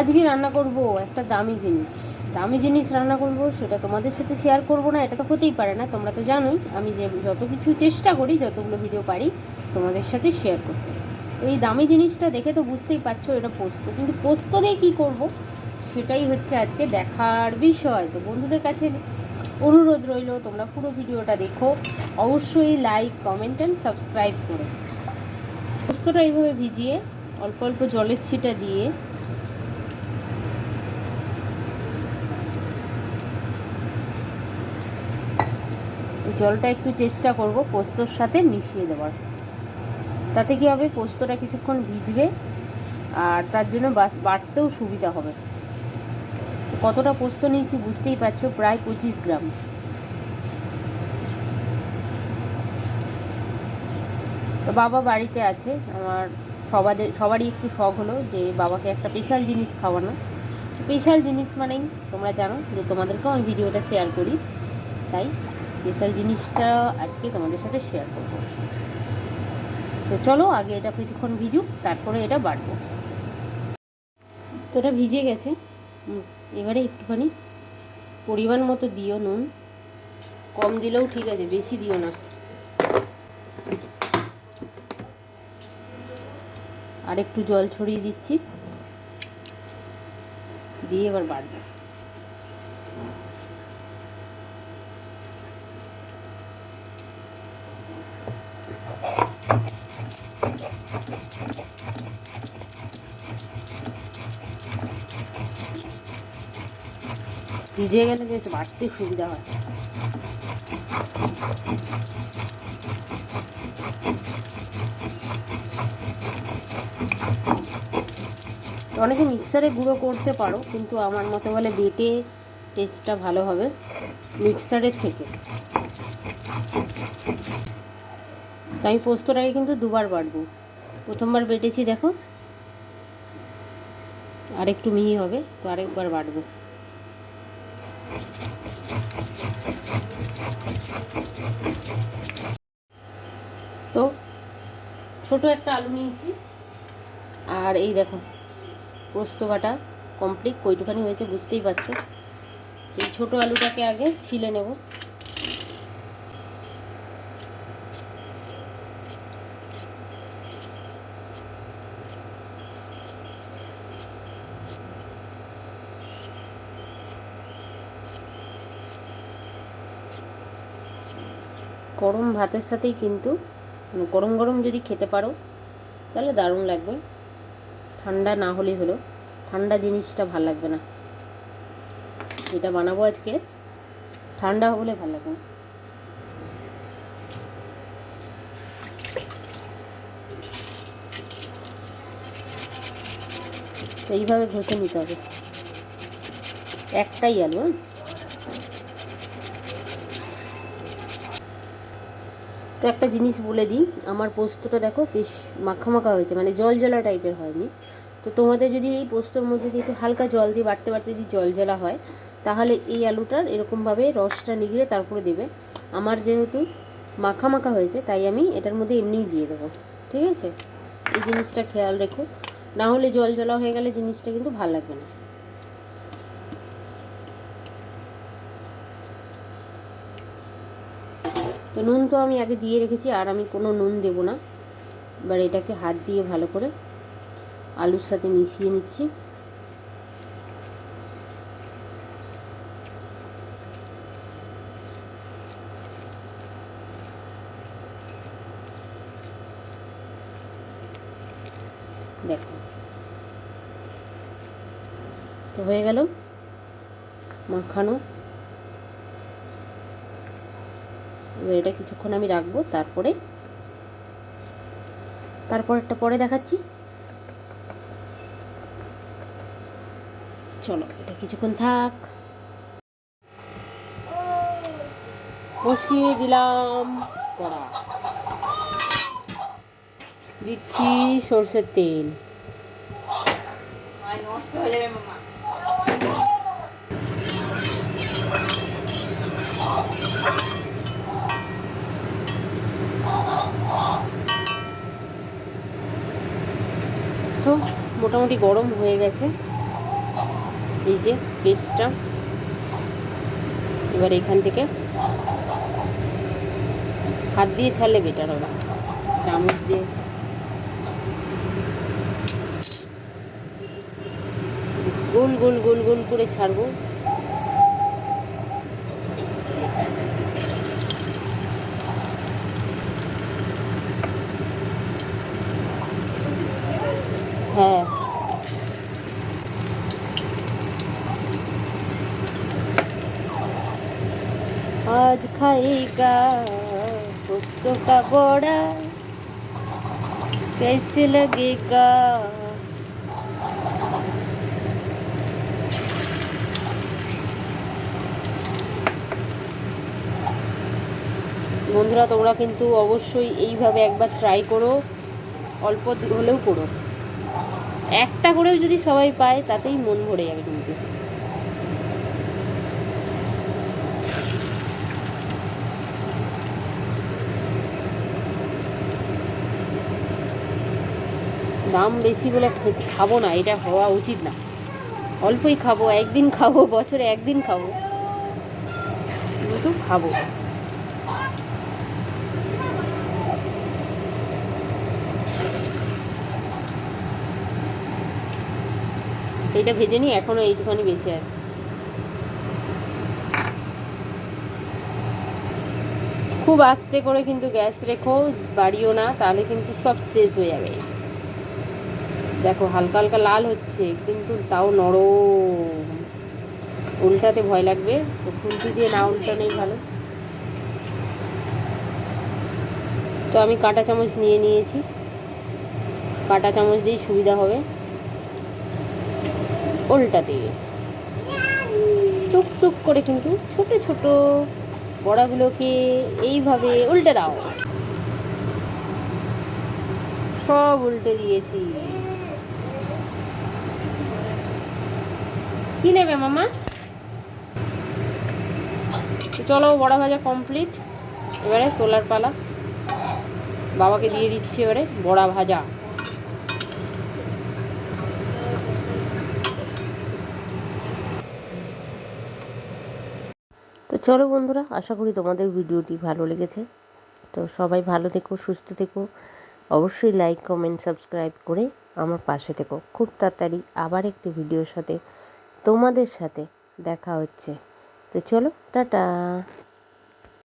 আজকে রান্না করব একটা দামি জিনিস। দামি জিনিস রান্না করব, সেটা তোমাদের সাথে শেয়ার করব না, এটা তো হতেই পারে না, তোমরা তো জানোই, আমি যে যত কিছু চেষ্টা করি, যতগুলো ভিডিও পারি, তোমাদের সাথে শেয়ার করতে। এই দামি জিনিসটা দেখে তো বুঝতেই পারছ, এটা পোস্ত। কিন্তু পোস্ত দিয়ে কী করব? সেটাই হচ্ছে আজকে দেখার বিষয়, তো বন্ধুদের কাছে অনুরোধ রইল, তোমরা পুরো ভিডিওটা দেখো। অবশ্যই লাইক কমেন্ট অ্যান্ড সাবস্ক্রাইব করো। পোস্তটা এইভাবে ভিজিয়ে অল্প অল্প জলের ছিটা দিয়ে জলটা একটু চেষ্টা করব পোস্তর সাথে মিশিয়ে দেওয়ার। তাতে কি হবে? পোস্তটা কিছুক্ষণ ভিজবে আর তার জন্য বাস বাড়তেও সুবিধা হবে। কতটা পোস্ত নিয়েছি বুঝতেই পারছ? প্রায় পঁচিশ গ্রাম। তো বাবা বাড়িতে আছে। আমার সবাদের, সবারই একটু শখ হলো যে বাবাকে একটা স্পেশাল জিনিস খাওয়ানো। স্পেশাল জিনিস মানেই তোমরা জানো যে তোমাদেরকেও আমি ভিডিওটা শেয়ার করি। তাই স্পেশাল জিনিসটা আজকে তোমাদের সাথে শেয়ার করব। তো চলো, আগে এটা কিছুক্ষণ ভিজুক তারপরে এটা বাড়বো। তো এটা ভিজে গেছে। এবারে একটুখানি পরিমাণ মতো দিও নুন। কম দিলেও ঠিক আছে, বেশি দিও না। আর একটু জল ছড়িয়ে দিচ্ছি। দিয়ে এবার বাড়বো। ভিজে গেলে বেশ বাড়তে সুবিধা হয়। অনেকে মিক্সারে গুঁড়ো করতে পারো, কিন্তু আমার মতে বলে বেটে টেস্টটা ভালো হবে মিক্সারের থেকে। তো আমি পোস্তটাকে কিন্তু দুবার বাটবো। প্রথমবার বেটেছি, দেখো। আর একটু মিহি হবে, তো আরেকবার বাটবো। তো ছোট একটা আলু নিয়েছি। আর এই দেখো, পোস্ত বাটা কমপ্লিট কইটুখানি হয়েছে বুঝতেই পারছ। এই ছোট আলুটাকে আগে ছিলে নেব। গরম ভাতের সাথেই কিন্তু মানে গরম গরম যদি খেতে পারো, তাহলে দারুণ লাগবে। ঠান্ডা না হলেই হলো, ঠান্ডা জিনিসটা ভালো লাগবে না। যেটা বানাবো আজকে, ঠান্ডা হলে ভালো লাগবে না। এইভাবে ঘষে নিতে হবে। একটাই আলু হ্যাঁ? তো একটা জিনিস বলে দিই, আমার পোস্তটা দেখো বেশ মাখা মাখা হয়েছে মানে জল জলা টাইপের হয়নি। তো তোমাদের যদি এই পোস্তর মধ্যে দিয়ে একটু হালকা জল দিয়ে, বাড়তে বাড়তে যদি জল জলা হয়, তাহলে এই আলুটার এরকমভাবে রসটা নিগড়ে তারপরে দেবে। আমার যেহেতু মাখা মাখা হয়েছে, তাই আমি এটার মধ্যে এমনিই দিয়ে দেবো, ঠিক আছে? এই জিনিসটা খেয়াল রেখো, না হলে জল জলা হয়ে গেলে জিনিসটা কিন্তু ভালো লাগবে না। তো নুন তো আমি আগে দিয়ে রেখেছি, আর আমি কোনো নুন দেব না। এবার এটাকে হাত দিয়ে ভালো করে আলুর সাথে মিশিয়ে নিচ্ছি। দেখো। তো হয়ে গেল মাখানো। এবার এটা কিছুক্ষণ আমি রাখব তারপরে তারপর একটা পরে দেখাচ্ছি। চলো এটা কিছুক্ষণ থাক। বসিয়ে দিলাম কড়া। দিচ্ছি সর্ষের তেল। নষ্ট হয়ে যাবে মামা। তো মোটামুটি গরম হয়ে গেছে। এই যে পেস্টটা এবার এখান থেকে হাত দিয়ে ছাড়লে বেটার হবে। চামচ দিয়ে। গোল গোল গোল গোল করে ছাড়বো হ্যাঁ आज खाएगा दोस्तों का बड़ा कैसे लगेगा বন্ধুরা তোমরা কিন্তু অবশ্যই এইভাবে একবার ট্রাই করো অল্প হলেও করো একটা করেও যদি সবাই পায় তাতেই মন ভরে যাবে কিন্তু দাম বেশি বলে খাব না, এটা হওয়া উচিত না। অল্পই খাব, একদিন খাব, বছরে একদিন খাব। কিন্তু খাব। এটা ভেজে নিই এখনও এইটুখানি বেঁচে আছে। খুব আস্তে করে কিন্তু গ্যাস রেখো, বাড়িও না, তাহলে কিন্তু সব শেষ হয়ে যাবে। দেখো হালকা হালকা লাল হচ্ছে কিন্তু তাও নরম। উল্টাতে ভয় লাগবে। তো খুন্তি দিয়ে না উল্টানোই ভালো। তো আমি কাঁটা চামচ নিয়ে নিয়েছি। কাঁটা চামচ দিয়েই সুবিধা হবে। উল্টাতে। টুক টুক করে কিন্তু ছোট ছোট বড়াগুলোকে এইভাবে উল্টে দাও। সব উল্টে দিয়েছি। কি নেবে মামা? চলো, বড়া ভাজা কমপ্লিট এবারে তোলার পালা। বাবাকে দিয়ে দিচ্ছি এবারে বড়া ভাজা। তো চলো বন্ধুরা, আশা করি তোমাদের ভিডিওটি ভালো লেগেছে। তো সবাই ভালো থেকো, সুস্থ থেকো। অবশ্যই লাইক কমেন্ট সাবস্ক্রাইব করে আমার পাশে থেকো। খুব তাড়াতাড়ি আবার একটি ভিডিওর সাথে তোমাদের সাথে দেখা হচ্ছে। তো চলো টাটা।